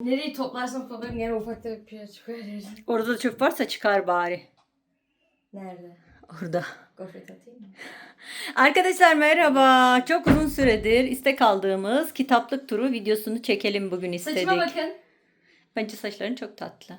Nereyi toplarsam toplarım gene ufak tefek bir şey çıkıyor. Orada da çöp varsa çıkar bari. Nerede? Orada. Gofret atayım mı? Arkadaşlar merhaba. Çok uzun süredir istek aldığımız kitaplık turu videosunu çekelim bugün istedik. Saçıma bakın. Bence saçların çok tatlı.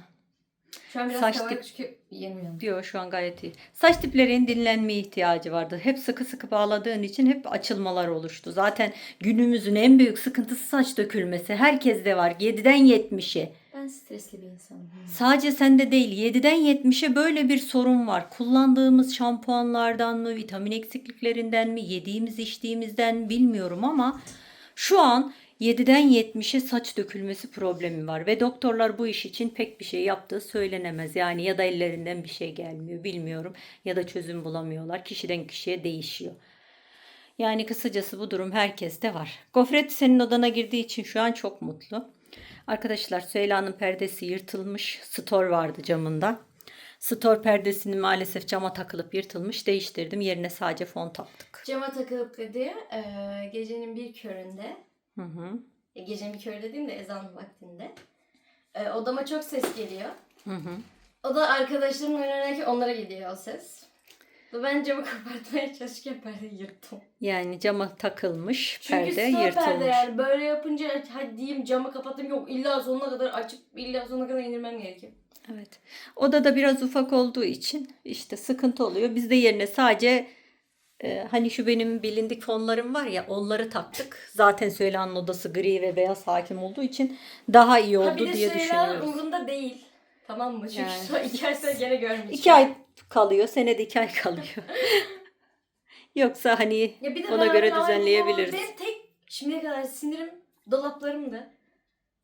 Şu an biraz Saç dip- çünkü yemiyorum. Diyor şu an gayet iyi. Saç diplerinin dinlenmeye ihtiyacı vardı. Hep sıkı sıkı bağladığın için hep açılmalar oluştu. Zaten günümüzün en büyük sıkıntısı saç dökülmesi. Herkeste var. 7'den 70'e. Ben stresli bir insanım. Sadece sende değil 7'den 70'e böyle bir sorun var. Kullandığımız şampuanlardan mı, vitamin eksikliklerinden mi, yediğimiz içtiğimizden mi bilmiyorum ama şu an 7'den 70'e saç dökülmesi problemi var ve doktorlar bu iş için pek bir şey yaptığı söylenemez. Yani ya da ellerinden bir şey gelmiyor bilmiyorum ya da çözüm bulamıyorlar. Kişiden kişiye değişiyor. Yani kısacası bu durum herkeste var. Gofret senin odana girdiği için şu an çok mutlu. Arkadaşlar Süheyla'nın perdesi yırtılmış. Stor vardı camında. Stor perdesini maalesef cama takılıp yırtılmış. Değiştirdim. Yerine sadece fon taktık. Cama takılıp dedi e, gecenin bir köründe Hı hı. e, gecenin bir körü dediğim de ezan vaktinde e, odama çok ses geliyor. Hı hı. O da arkadaşlarım oynarken onlara gidiyor o ses. Ve ben camı kapatmaya çalışırken perdeyi yırttım. Yani cama takılmış Çünkü perde yırtılmış. perde yani böyle yapınca hadi diyeyim camı kapatayım yok illa sonuna kadar açıp illa sonuna kadar indirmem gerekiyor. Evet. Odada biraz ufak olduğu için işte sıkıntı oluyor. Biz de yerine sadece e, hani şu benim bilindik fonlarım var ya onları taktık. Zaten Süheyla'nın odası gri ve beyaz hakim olduğu için daha iyi ha oldu de diye Süheyla'nın düşünüyoruz. umurunda değil. Tamam mı? Çünkü Yani. iki ay sonra gene görmeyecek. İki ay kalıyor. Senede iki ay kalıyor. Yoksa hani Ona göre düzenleyebiliriz. Benim tek şimdiye kadar sinirim dolaplarımdı.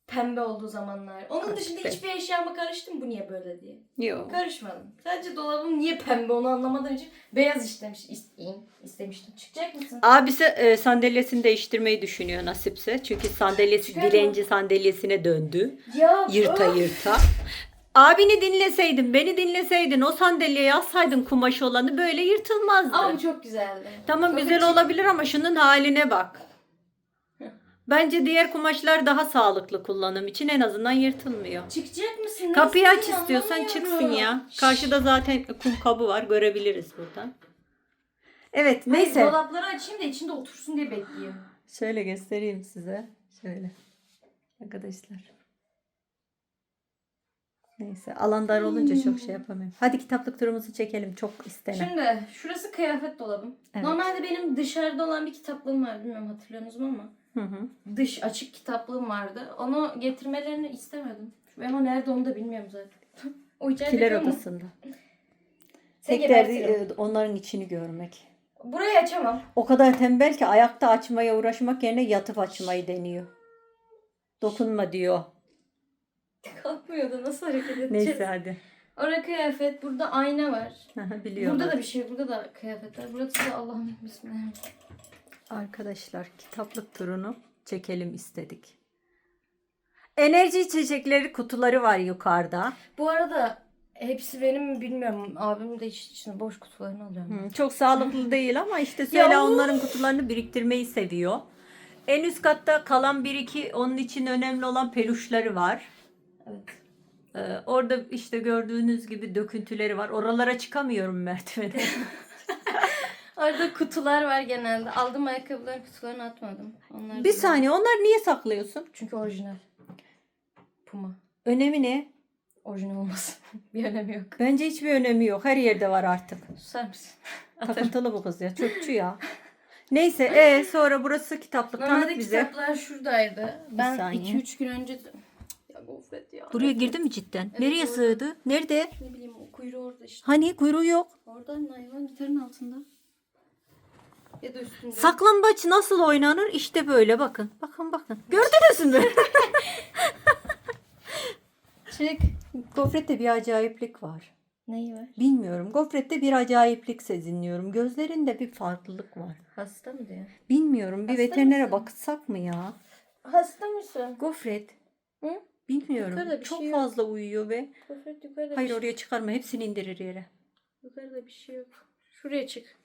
Pembe olduğu zamanlar. Onun Ah dışında hiçbir eşyama karıştım bu niye böyle diye. yok. Karışmadım. Sadece dolabım niye pembe onu anlamadığım için beyaz istemiş, isteyeyim, istemiştim. Çıkacak mısın? Abisi e, sandalyesini değiştirmeyi düşünüyor nasipse. Çünkü sandalyesi Çıkarma. dilenci sandalyesine döndü. Ya Yırta yırta. Abini dinleseydin, beni dinleseydin, o sandalyeye alsaydın kumaşı olanı böyle yırtılmazdı. Ama çok güzeldi. Tamam Çok güzel olabilir ama şunun haline bak. Bence diğer kumaşlar daha sağlıklı kullanım için en azından yırtılmıyor. Çıkacak mısın? Kapıyı aç istiyorsan çıksın ya. Karşıda zaten kum kabı var görebiliriz buradan. Evet Hayır, neyse. dolapları açayım da içinde otursun diye bekliyorum. Şöyle göstereyim size. Şöyle. Arkadaşlar. Neyse alan dar olunca çok şey yapamıyorum. Hadi kitaplık turumuzu çekelim. Çok istenen. Şimdi şurası kıyafet dolabım. Evet. Normalde benim dışarıda olan bir kitaplığım var. Bilmiyorum hatırlıyorsunuz mu ama. Hı hı. Dış açık kitaplığım vardı. Onu getirmelerini istemedim. Ama nerede onu da bilmiyorum zaten. o Kiler odasında. Seni Tek derdi e, onların içini görmek. Burayı açamam. O kadar tembel ki ayakta açmaya uğraşmak yerine yatıp açmayı deniyor. Dokunma diyor. Kalkmıyor da nasıl hareket edeceğiz? Neyse hadi. Orada kıyafet, burada ayna var. Biliyorum. Burada da bir şey, burada da kıyafet var. Burası da Allah'ım bismillah. Arkadaşlar kitaplık turunu çekelim istedik. Enerji içecekleri kutuları var yukarıda. Bu arada hepsi benim mi bilmiyorum. Abim de hiç içine boş kutularını alıyorum. Hı, Çok sağlıklı değil ama işte Süheyla onların kutularını biriktirmeyi seviyor. En üst katta kalan bir iki onun için önemli olan peluşları var. Evet. Ee, orada işte gördüğünüz gibi döküntüleri var. Oralara çıkamıyorum merdivene. Orada kutular var genelde. Aldığım ayakkabıların kutularını atmadım. Onlar bir saniye onlar niye saklıyorsun? Çünkü orijinal. Puma. Önemi ne? Orijinal olmasın. bir önemi yok. Bence hiçbir önemi yok. Her yerde var artık. Susar mısın? Takıntılı bu kız ya. Çöpçü ya. Neyse e sonra burası kitaplık. Tanıt Normalde bize. kitaplar şuradaydı. Ben saniye. 2-3 gün önce... Ya gofret ya. Buraya girdi mi cidden? Evet, Nereye doğru. sığdı? Nerede? Ne bileyim o kuyruğu orada işte. Hani kuyruğu yok. Orada hayvan gitarın altında. Ya da üstünde. Saklambaç nasıl oynanır? İşte böyle bakın. Bakın bakın. Gördünüz mü? Çık. Gofrette bir acayiplik var. Neyi var? Bilmiyorum. Gofrette bir acayiplik sezinliyorum. Gözlerinde bir farklılık var. Hasta mı diyor? Bilmiyorum. Bir Hasta veterinere mısın? baksak mı ya? Hasta mısın? Gofret. Hı? Bilmiyorum. Yukarıda bir Çok şey yok. fazla uyuyor ve Gofret yukarıda hayır bir şey oraya çıkarma. Hepsini indirir yere. Yukarıda bir şey yok. Şuraya çık.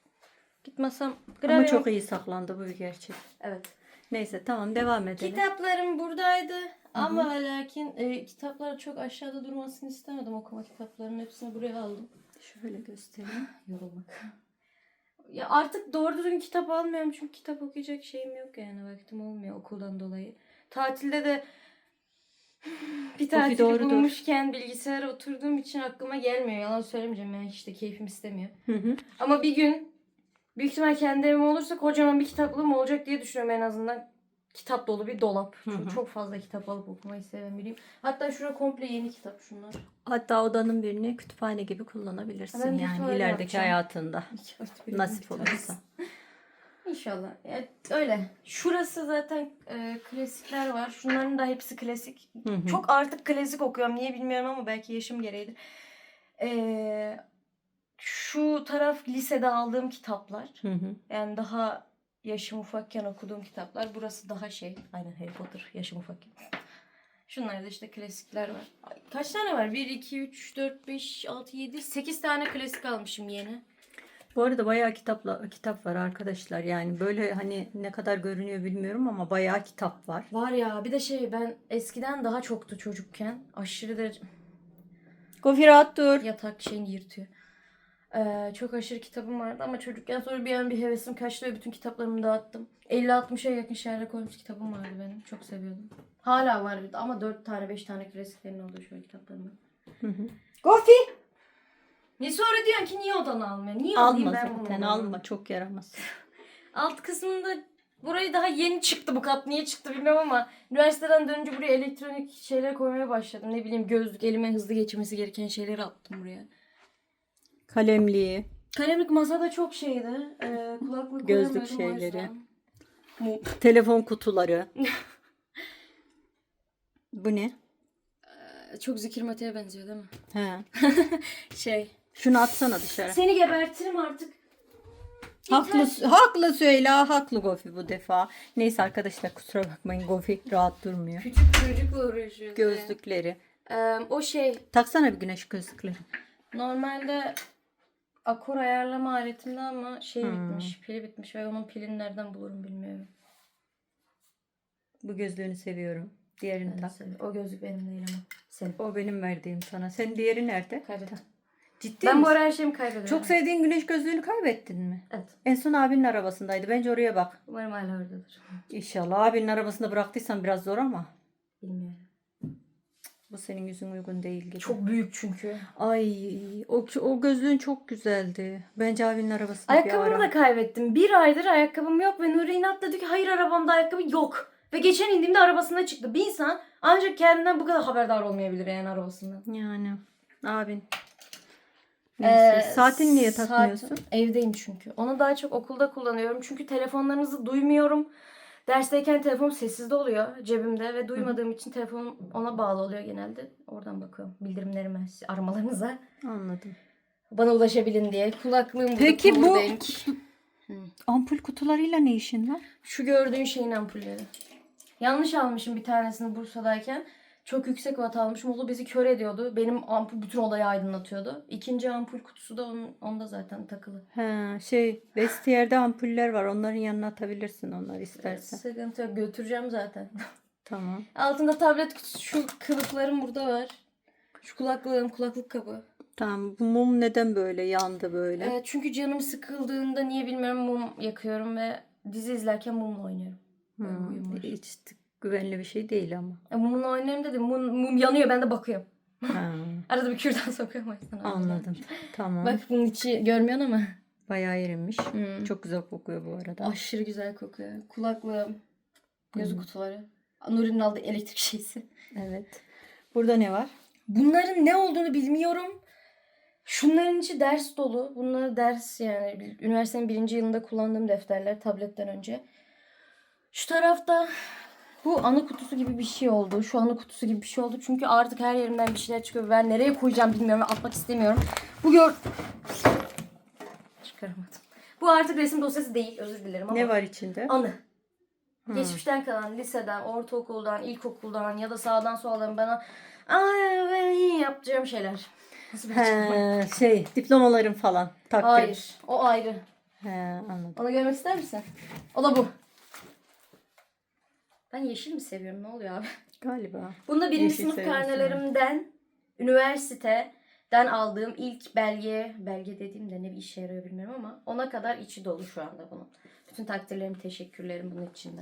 Gitmesem. Ama Gravyon- çok iyi saklandı bu bir gerçek. Evet. Neyse tamam devam edelim. Kitaplarım buradaydı. Ama ve lakin e, kitaplar çok aşağıda durmasını istemedim. Okuma kitaplarının hepsini buraya aldım. Şöyle göstereyim. Yorulmak. Ya artık doğru düzgün kitap almıyorum çünkü kitap okuyacak şeyim yok yani vaktim olmuyor okuldan dolayı. Tatilde de bir tatil doğrudur. bulmuşken bilgisayara oturduğum için aklıma gelmiyor. Yalan söylemeyeceğim yani işte keyfim istemiyor. Hı hı. Ama bir gün büyük ihtimal kendi evim olursa kocaman bir kitaplığım olacak diye düşünüyorum en azından. Kitap dolu bir dolap. Çünkü çok fazla kitap alıp okumayı seven biriyim. Hatta şurada komple yeni kitap şunlar. Hatta odanın birini kütüphane gibi kullanabilirsin Ben yani ilerideki yapacağım. hayatında. Nasip olursa. İnşallah. Yani öyle. Şurası zaten e, klasikler var. Şunların da hepsi klasik. Hı hı. Çok artık klasik okuyorum. Niye bilmiyorum ama belki yaşım gereğidir. E, şu taraf lisede aldığım kitaplar. Hı hı. Yani daha yaşım ufakken okuduğum kitaplar. Burası daha şey. Aynen Harry Potter yaşım ufakken. Şunlarda işte klasikler var. Ay, Kaç tane var? 1, 2, 3, 4, 5, 6, 7, 8 tane klasik almışım yeni. Bu arada bayağı kitapla kitap var arkadaşlar. Yani böyle hani ne kadar görünüyor bilmiyorum ama bayağı kitap var. Var ya bir de şey ben eskiden daha çoktu çocukken. Aşırı derece Gofi rahat dur. yatak şeyini yırtıyor. Ee, çok aşırı kitabım vardı ama çocukken sonra bir an bir hevesim kaçtı ve bütün kitaplarımı dağıttım. 50-60'a yakın Sherlock Holmes kitabım vardı benim. Çok seviyordum. Hala var bir de ama 4 tane 5 tane klasiklerin olduğu şöyle kitaplarım var. Gofi! Ne sonra diyorsun ki niye odanı almıyor? Niye alayım Alma ben bunu zaten odama? alma çok yaramaz. Alt kısmında burayı daha yeni çıktı bu kat. Niye çıktı bilmiyorum ama üniversiteden dönünce buraya elektronik şeyler koymaya başladım. Ne bileyim gözlük elime hızlı geçmesi gereken şeyleri attım buraya. Kalemliği. Kalemlik masada çok şeydi. Ee, kulaklık Gözlük o şeyleri. yüzden. Telefon kutuları. Bu ne? Ee, Çok zikir matiğe benziyor değil mi? He. Şey. Şunu atsana dışarı. Seni gebertirim artık. Haklı, haklı Süheyla, haklı Gofi bu defa. Neyse arkadaşlar kusura bakmayın Gofi rahat durmuyor. Küçük çocukla uğraşıyoruz. Gözlükleri. Ee, o şey Taksana bir güneş gözlükleri. Normalde akor ayarlama aletimde ama şey Hmm. bitmiş, pili bitmiş ve onun pilini nereden bulurum bilmiyorum. Bu gözlüğünü seviyorum. Diğerini Ben tak. O gözlük benim değil ama. Senin. O benim verdiğim sana. Senin diğeri nerede? Kaybettim. Ciddi Ben bu misin? ara her şeyimi kaybediyorum. Çok sevdiğin güneş gözlüğünü kaybettin mi? Evet. En son abinin arabasındaydı. Bence oraya bak. Umarım hala oradadır. İnşallah abinin arabasında bıraktıysan biraz zor ama. Bilmiyorum. Bu senin yüzün uygun değil gibi. Çok büyük çünkü. Ay o, o gözlüğün çok güzeldi. Bence abinin arabasında bir Ayakkabımı da kaybettim. Bir aydır ayakkabım yok ve Nuri inat dedi ki hayır arabamda ayakkabı yok. Ve geçen indiğimde arabasında çıktı. Bir insan ancak kendinden bu kadar haberdar olmayabilir yani arabasından. Yani abin. Neyse. Ee, Saatin niye saat- takmıyorsun? Evdeyim çünkü. Onu daha çok okulda kullanıyorum. Çünkü telefonlarınızı duymuyorum. Dersteyken telefonum sessizde oluyor cebimde ve duymadığım için telefonum ona bağlı oluyor genelde. Oradan bakıyorum bildirimlerime, aramalarınıza. Anladım. Bana ulaşabilin diye. Kulaklığım burada. Peki bu- powerbank. Ampul kutularıyla ne işin var? Şu gördüğün şeyin ampulleri. Yanlış almışım bir tanesini Bursa'dayken. Çok yüksek watt almışım. O da bizi kör ediyordu. Benim ampul bütün odayı aydınlatıyordu. İkinci ampul kutusu da onun, onda zaten takılı. Ha, şey vestiyerde ampuller var. Onların yanına atabilirsin onları istersen. Sıkıntı yok. Götüreceğim zaten. Tamam. Altında tablet kutusu. Şu kılıflarım burada var. Şu kulaklığım, kulaklık kabı. Tamam. Bu mum neden böyle yandı böyle? Evet, çünkü canım sıkıldığında niye bilmiyorum mum yakıyorum ve dizi izlerken mumla oynuyorum. Hmm, hiç güvenli bir şey değil ama. E, mumla oynuyorum dedim. Mum, mum yanıyor ben de bakıyorum. Ha, Arada bir kürdan sokuyorum yüzden. anladım. Tamam. Bak bunun içi görmüyorsun ama. Bayağı erinmiş. Hmm. Çok güzel kokuyor bu arada. Aşırı güzel kokuyor. Kulaklığım, gözlük Hmm. kutuları. Nuri'nin aldığı elektrik şeysi. Evet. Burada ne var? Bunların ne olduğunu bilmiyorum. Şunların içi ders dolu. Bunlar ders yani üniversitenin birinci yılında kullandığım defterler tabletten önce. Şu tarafta bu anı kutusu gibi bir şey oldu. Şu anı kutusu gibi bir şey oldu. Çünkü artık her yerimden bir şeyler çıkıyor. Ben nereye koyacağım bilmiyorum. Atmak istemiyorum. Bu gör... Çıkaramadım. Bu artık resim dosyası değil. Özür dilerim ama. Ne var içinde? Anı. Hmm. Geçmişten kalan liseden, ortaokuldan, ilkokuldan ya da sağdan soldan bana Ay ben iyi yapacağım şeyler. Nasıl bir? He, şey diplomaların falan. Takdir. Hayır. O ayrı. He, anladım. Onu görmek ister misin? O da bu. Ben yeşil mi seviyorum? Ne oluyor abi? Galiba. Bunda birinci Yeşil sınıf seviyorsun, karnelerimden üniversiteden aldığım ilk belge, belge dediğimde ne bir işe yarıyor bilmiyorum ama ona kadar içi dolu şu anda bunun. Bütün takdirlerim, teşekkürlerim bunun içinde.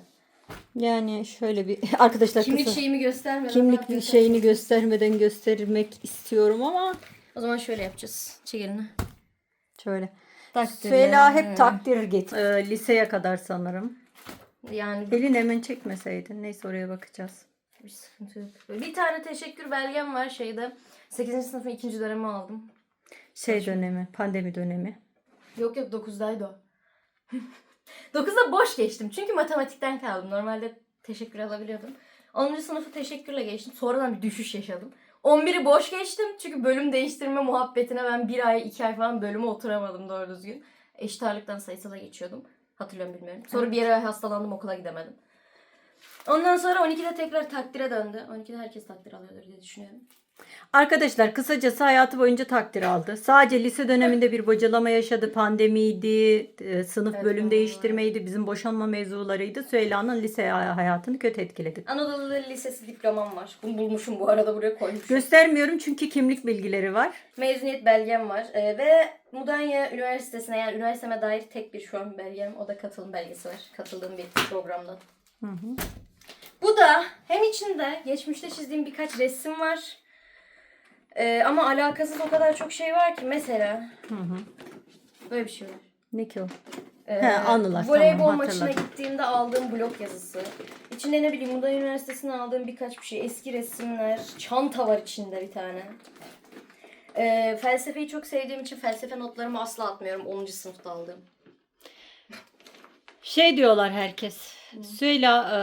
Yani şöyle bir arkadaşlar Kimlik kısa- şeyimi göstermeden ne kimlik yapıyorsun? şeyini göstermeden göstermek istiyorum ama O zaman şöyle yapacağız. Çek elini. şöyle. Takdir. Süheyla hep takdir get. Ee, liseye kadar sanırım. Yani Elin hemen çekmeseydin. Neyse oraya bakacağız. bir sıkıntı yok. Bir tane teşekkür belgem var şeyde. 8. sınıfın ikinci dönemi aldım. Şey dönemi, pandemi dönemi. Yok yok 9'daydı o. 9'da boş geçtim. Çünkü matematikten kaldım. Normalde teşekkür alabiliyordum. 10. sınıfı teşekkürle geçtim. Sonradan bir düşüş yaşadım. 11'i boş geçtim. Çünkü bölüm değiştirme muhabbetine ben bir ay, iki ay falan bölüme oturamadım doğru düzgün. Eşit ağırlıktan sayısala geçiyordum. Hatırlıyorum bilmiyorum. Sonra bir yere hastalandım okula gidemedim. Ondan sonra 12'de tekrar takdire döndü. 12'de herkes takdir alıyordur diye düşünüyorum. Arkadaşlar kısacası hayatı boyunca takdir aldı. Sadece lise döneminde bir bocalama yaşadı. Pandemiydi, e, sınıf Evet, bölüm değiştirmeydi, bizim boşanma mevzularıydı. Süheyla'nın lise hay- hayatını kötü etkiledi. Anadolu Lisesi diplomam var. Bunu bulmuşum bu arada buraya koymuşum. Göstermiyorum çünkü kimlik bilgileri var. Mezuniyet belgem var. Ee, ve Mudanya Üniversitesi'ne yani üniversiteme dair tek bir şu an belgem. O da katılım belgesi var. Katıldığım bir programdan. Hı hı. Bu da hem içinde geçmişte çizdiğim birkaç resim var. Ee, ama alakasız o kadar çok şey var ki. Mesela Hı hı. böyle bir şey var. Ne ki o? Ee, He, anılar, Voleybol tamam, maçına hatırladım. gittiğimde aldığım blog yazısı. İçinde ne bileyim Mudanya Üniversitesi'ne aldığım birkaç bir şey. Eski resimler. Çanta var içinde bir tane. Ee, felsefeyi çok sevdiğim için felsefe notlarımı asla atmıyorum. 10. sınıfta aldığım. Şey diyorlar herkes. Süheyla e,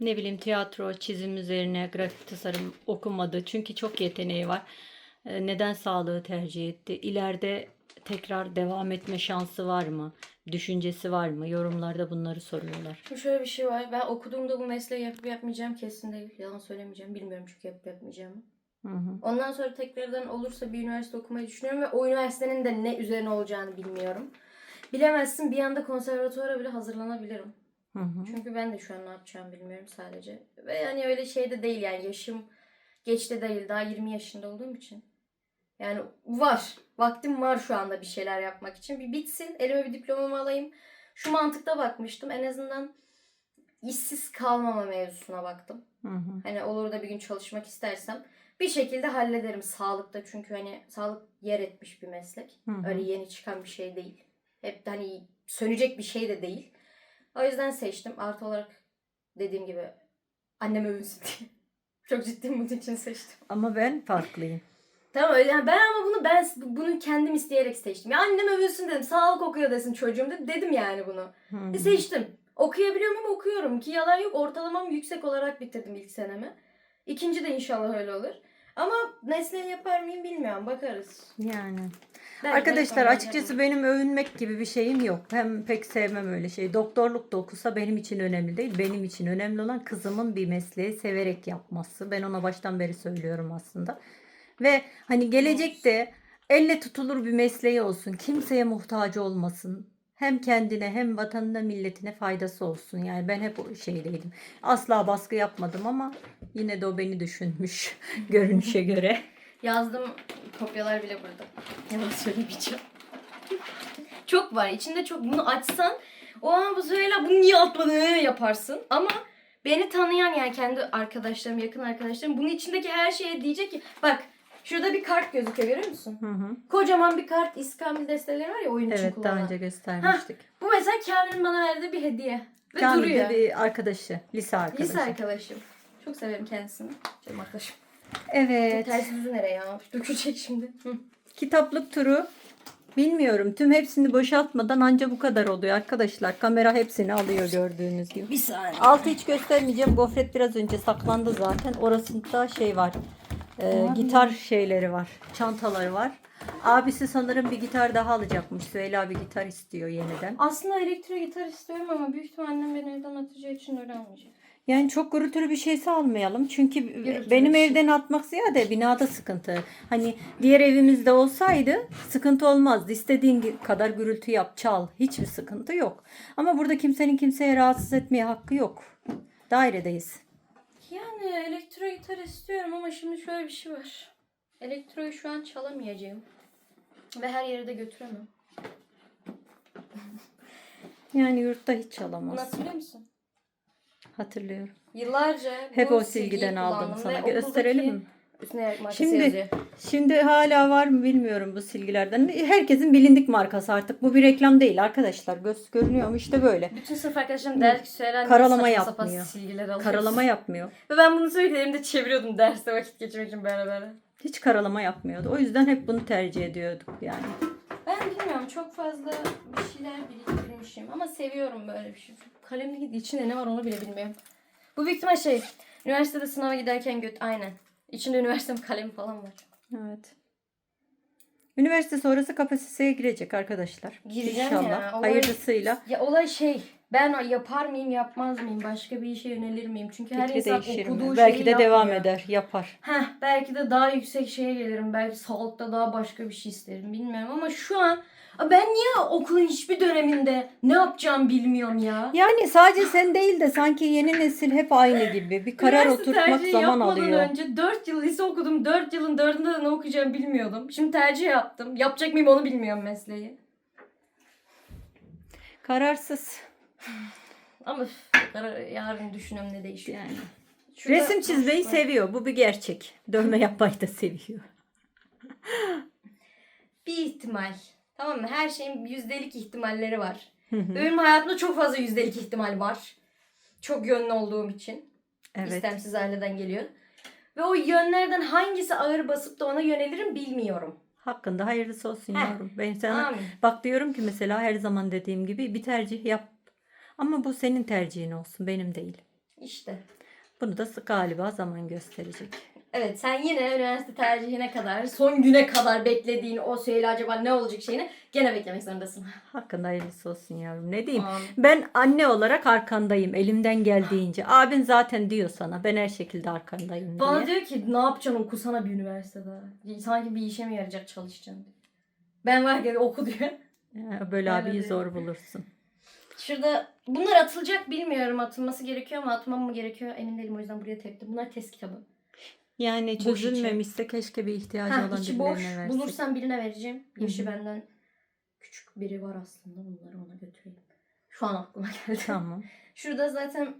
ne bileyim tiyatro, çizim üzerine grafik tasarım okumadı. Çünkü çok yeteneği var. E, neden sağlığı tercih etti? İleride tekrar devam etme şansı var mı? Düşüncesi var mı? Yorumlarda bunları soruyorlar. Şöyle bir şey var. Ben okuduğumda bu mesleği yapıp yapmayacağım kesin değil. Yalan söylemeyeceğim. Bilmiyorum çünkü yapıp yapmayacağımı. Hı hı. Ondan sonra tekrardan olursa bir üniversite okumayı düşünüyorum ve o üniversitenin de ne üzerine olacağını bilmiyorum. Bilemezsin bir anda konservatuvara bile hazırlanabilirim. Hı hı. Çünkü ben de şu an ne yapacağımı bilmiyorum sadece. Ve yani öyle şey de değil yani yaşım geçte değil daha 20 yaşında olduğum için. Yani var. Vaktim var şu anda bir şeyler yapmak için. Bir bitsin elime bir diplomamı alayım. Şu mantıkta bakmıştım. En azından işsiz kalmama mevzusuna baktım. Hı hı. Hani olur da bir gün çalışmak istersem bir şekilde hallederim sağlıkta çünkü hani sağlık yer etmiş bir meslek. Hı hı. Öyle yeni çıkan bir şey değil. Hep de hani sönecek bir şey de değil. O yüzden seçtim. Artı olarak dediğim gibi annem övünsün diye. Çok ciddi bunun için seçtim. Ama ben farklıyım. Tamam öyle yani ben ama bunu ben bunu kendim isteyerek seçtim. Ya annem övünsün dedim. Sağlık okuyor desin çocuğum dedim. Dedim yani bunu. E, hı. seçtim. Okuyabiliyor muyum? Okuyorum. Ki yalan yok. Ortalamam yüksek olarak bitirdim ilk senemi. İkinci de inşallah öyle olur. Ama mesleği yapar mıyım bilmiyorum. Bakarız. Yani. Belki Arkadaşlar yaparım, açıkçası benim övünmek gibi bir şeyim yok. Hem pek sevmem öyle şey. Doktorluk da okusa benim için önemli değil. Benim için önemli olan kızımın bir mesleği severek yapması. Ben ona baştan beri söylüyorum aslında. Ve hani gelecekte elle tutulur bir mesleği olsun. Kimseye muhtaç olmasın. Hem kendine hem vatanına milletine faydası olsun. Yani ben hep o şeydeydim. Asla baskı yapmadım ama yine de o beni düşünmüş görünüşe göre. Yazdım kopyalar bile burada. Yalan söylemeyeceğim. çok var. İçinde çok bunu açsan o an bu söyle bunu niye atmadın yaparsın. Ama beni tanıyan yani kendi arkadaşlarım, yakın arkadaşlarım bunun içindeki her şeye diyecek ki bak şurada bir kart gözüküyor görüyor musun? Hı hı. Kocaman bir kart iskambil desteleri var ya oyun için Evet daha kullanılan. önce göstermiştik. Bu mesela Kamil'in bana verdiği bir hediye. Ve Kamil duruyor. de bir arkadaşı, lise arkadaşı. Lise arkadaşım. Çok severim kendisini. Canım arkadaşım. Evet. Tersi düzü nereye ya? Dökülecek şimdi. Hı. Kitaplık turu bilmiyorum. Tüm hepsini boşaltmadan anca bu kadar oluyor arkadaşlar. Kamera hepsini alıyor gördüğünüz gibi. Bir saniye. Altı hiç göstermeyeceğim. Gofret biraz önce saklandı zaten. Orasında şey var. Ee, gitar şeyleri var. Çantaları var. Abisi sanırım bir gitar daha alacakmış. Süheyla bir gitar istiyor yeniden. Aslında elektro gitar istiyorum ama büyük ihtimalle annem beni evden atacağı için öyle almayacak. Yani çok gürültülü bir şeyse almayalım. Çünkü Gürültülü benim şey. evden atmak ziyade binada sıkıntı. Hani diğer evimizde olsaydı sıkıntı olmazdı. İstediğin kadar gürültü yap, çal. Hiçbir sıkıntı yok. Ama burada kimsenin kimseye rahatsız etmeye hakkı yok. Dairedeyiz. Yani elektro gitar istiyorum ama şimdi şöyle bir şey var. Elektroyu şu an çalamayacağım. Ve her yere de götüremem. Yani yurtta hiç Bunu çalamazsın. hatırlıyor musun? Hatırlıyorum. Yıllarca Hep bu o silgiden aldım kullandım sana. okuldaki- Gösterelim mi? Üstüne markası Şimdi- yazıyor. Şimdi hala var mı bilmiyorum bu silgilerden. Herkesin bilindik markası artık. Bu bir reklam değil arkadaşlar. Göz görünüyor mu? İşte böyle. Bütün sınıf arkadaşlarım der ki Süheyla Karalama yapmıyor. silgiler alıyorsun? Karalama yapmıyor. Ve ben bunu söylediklerimde çeviriyordum derste vakit geçirmek için böyle. Hiç karalama yapmıyordu. O yüzden hep bunu tercih ediyorduk yani. Ben bilmiyorum çok fazla bir şeyler biriktirmişim ama seviyorum böyle bir şey. Kalemli içinde ne var onu bile bilmiyorum. Bu büyük ihtimal şey üniversitede sınava giderken göt aynen. İçinde üniversitenin kalemi falan var. Evet. Üniversite sonrası KPSS'ye girecek arkadaşlar. Gireceğim İnşallah. ya, olay- Hayırlısıyla. Ya olay şey ben yapar mıyım yapmaz mıyım başka bir işe yönelir miyim? Çünkü her Fikri insan değişir mi? okuduğu Belki şeyi de devam yapmıyor. eder. Yapar. Heh, belki de daha yüksek şeye gelirim. Belki sağlıkta daha başka bir şey isterim. Bilmiyorum ama şu an ben niye okulun hiçbir döneminde ne yapacağım bilmiyorum ya. Yani sadece sen değil de sanki yeni nesil hep aynı gibi. Bir karar Üniversite oturtmak tercihi zaman yapmadan alıyor. önce 4 yıl lise okudum. 4 yılın 4'ünde de ne okuyacağımı bilmiyordum. Şimdi tercih yaptım. Yapacak mıyım onu bilmiyorum mesleği. Kararsız. Ama karar- yarın düşünüyorum ne değişiyor. Yani. Şurada Resim çizmeyi seviyor. Bu bir gerçek. Dövme yapmayı da seviyor. Bir ihtimal. Tamam mı? Her şeyin yüzdelik ihtimalleri var. Hı. Benim hayatımda çok fazla yüzdelik ihtimal var. Çok yönlü olduğum için. evet. İstemsiz aileden geliyor. Ve o yönlerden hangisi ağır basıp da ona yönelirim bilmiyorum. Hakkında hayırlısı olsun Heh. yavrum. Ben sana Amin. bak diyorum ki mesela her zaman dediğim gibi bir tercih yap. Ama bu senin tercihin olsun, benim değil. İşte. Bunu da galiba zaman gösterecek. Evet sen yine üniversite tercihine kadar son güne kadar beklediğin o söyle acaba ne olacak şeyini gene beklemek zorundasın. Hakkında hayırlısı olsun yavrum. Ne diyeyim? Amin. Ben anne olarak arkandayım elimden geldiğince. Abin zaten diyor sana ben her şekilde arkandayım Bana diye. diyor ki ne yapacaksın okusana bir üniversitede. Sanki bir işe mi yarayacak çalışacaksın. Ben varken oku diyor. Ya, Böyle Öyle abiyi diyor. zor bulursun. Şurada bunlar atılacak bilmiyorum atılması gerekiyor ama atmam mı gerekiyor emin değilim o yüzden buraya teptim. Bunlar test kitabı. Yani Boş çözülmemişse keşke bir ihtiyacı Ha, olan içi boş. versek. Bulursam birine vereceğim. Yaşı benden küçük biri var aslında. Bunları ona götüreyim. Şu an aklıma geldi. Tamam. Şurada zaten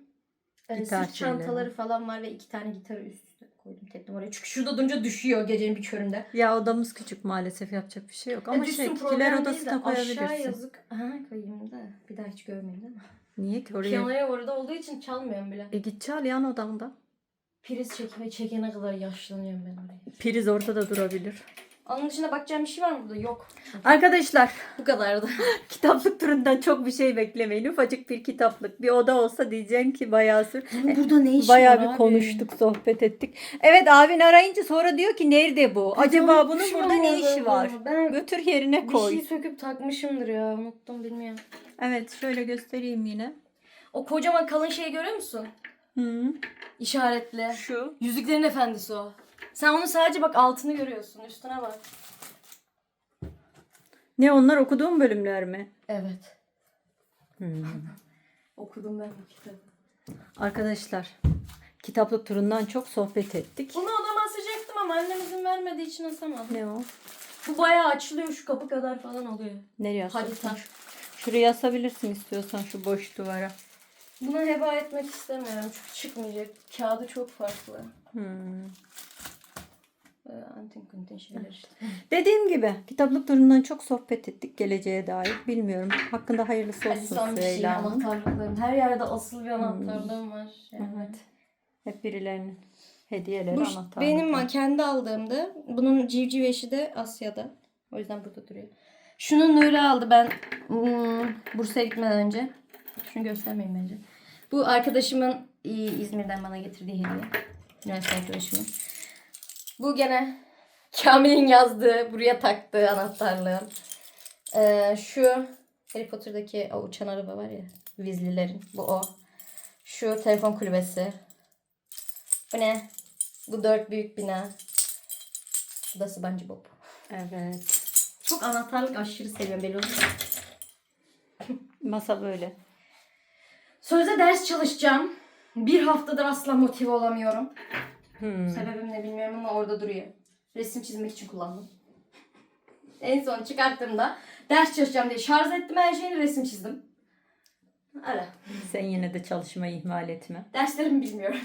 e, Gitar sırt çantaları falan var ve iki tane gitarı üst üste koydum tektim oraya. Çünkü şurada durunca düşüyor gecenin bir köründe. Ya odamız küçük maalesef yapacak bir şey yok. Ama düşsün, şey problem kiler değil odasına de Aşağı koyabilirsin. yazık. Ha koyayım da bir daha hiç görmeyeyim değil mi? Niye ki oraya? Piyanoya orada olduğu için çalmıyorum bile. E git çal yan odamda. Priz çekme çekene kadar yaşlanıyorum ben oraya. Priz orada da durabilir. Onun dışında bakacağım bir şey var mı burada? Yok. Arkadaşlar Bu kadardı. kitaplık turundan çok bir şey beklemeyin. Ufacık bir kitaplık. Bir oda olsa diyeceksin ki bayağı sür. Bunun burada ne işi Bayağı var bir abi? konuştuk, sohbet ettik. Evet abin arayınca sonra diyor ki nerede bu? Acaba bunun unutmuşum burada ne işi var? Ben Götür yerine bir koy. şey söküp takmışımdır ya. Unuttum bilmiyorum. Evet şöyle göstereyim yine. O kocaman kalın şeyi görüyor musun? Hı. İşaretli. Şu. Yüzüklerin efendisi o. Sen onu sadece bak altını görüyorsun. Üstüne bak. Ne onlar okuduğum bölümler mi? Evet. Hmm. Okudum ben bu kitabı. Arkadaşlar kitaplık turundan çok sohbet ettik. Bunu odama asacaktım ama annem izin vermediği için asamadım. Ne o? Bu bayağı açılıyor şu kapı kadar falan oluyor. Nereye Harita. asıyorsun? Şuraya asabilirsin istiyorsan şu boş duvara. Bunu heba etmek istemiyorum çünkü çıkmayacak. Kağıdı çok farklı. Hmm. Ee, antin kuntin şeyler işte. Dediğim gibi kitaplık turundan çok sohbet ettik geleceğe dair. Bilmiyorum. Hakkında hayırlısı olsun son bir şey Süheyla'nın. Her yerde asıl bir anahtarlığım var. Yani. Evet. Hep birilerinin hediyeleri Bu anahtarlıklar. benim kendi aldığımda. Bunun civciv eşi de Asya'da. O yüzden burada duruyor. Şunu Nuri aldı ben hmm, Bursa'ya gitmeden önce. Şunu göstermeyeyim bence. Bu arkadaşımın İzmir'den bana getirdiği hediye. Üniversite arkadaşımın. Bu gene Kamil'in yazdığı, buraya taktığı anahtarlığım. Ee, şu Harry Potter'daki o uçan araba var ya. Weasley'lerin. Bu o. Şu telefon kulübesi. Bu ne? Bu dört büyük bina. Bu da Sıbancı Bob. Evet. Çok anahtarlık aşırı seviyorum belli olsun. Masa böyle. Sözde ders çalışacağım. Bir haftadır asla motive olamıyorum. Hmm. Sebebim ne bilmiyorum ama orada duruyor. Resim çizmek için kullandım. En son çıkarttığımda ders çalışacağım diye şarj ettim her şeyini resim çizdim. Öyle. Sen yine de çalışmayı ihmal etme. Derslerimi bilmiyorum.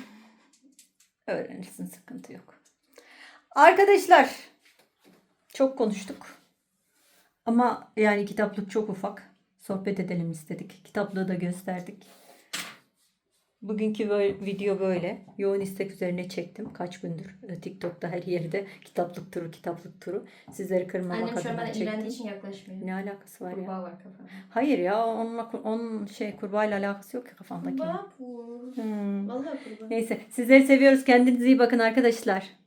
Öğrenirsin sıkıntı yok. Arkadaşlar çok konuştuk. Ama yani kitaplık çok ufak. Sohbet edelim istedik. Kitaplığı da gösterdik. Bugünkü böyle, video böyle. Yoğun istek üzerine çektim. Kaç gündür e, TikTok'ta her yerde kitaplık turu, kitaplık turu. Sizleri kırmamak Annem şu an adına bana iğrendiği çektim. için yaklaşmıyor. Ne alakası var ya? Kurbağa var kafamda. Hayır ya onunla onun şey kurbağayla alakası yok ki kafamdaki. Kurbağa bu. Hmm. Vallahi kurbağa. Neyse sizleri seviyoruz. Kendinize iyi bakın arkadaşlar.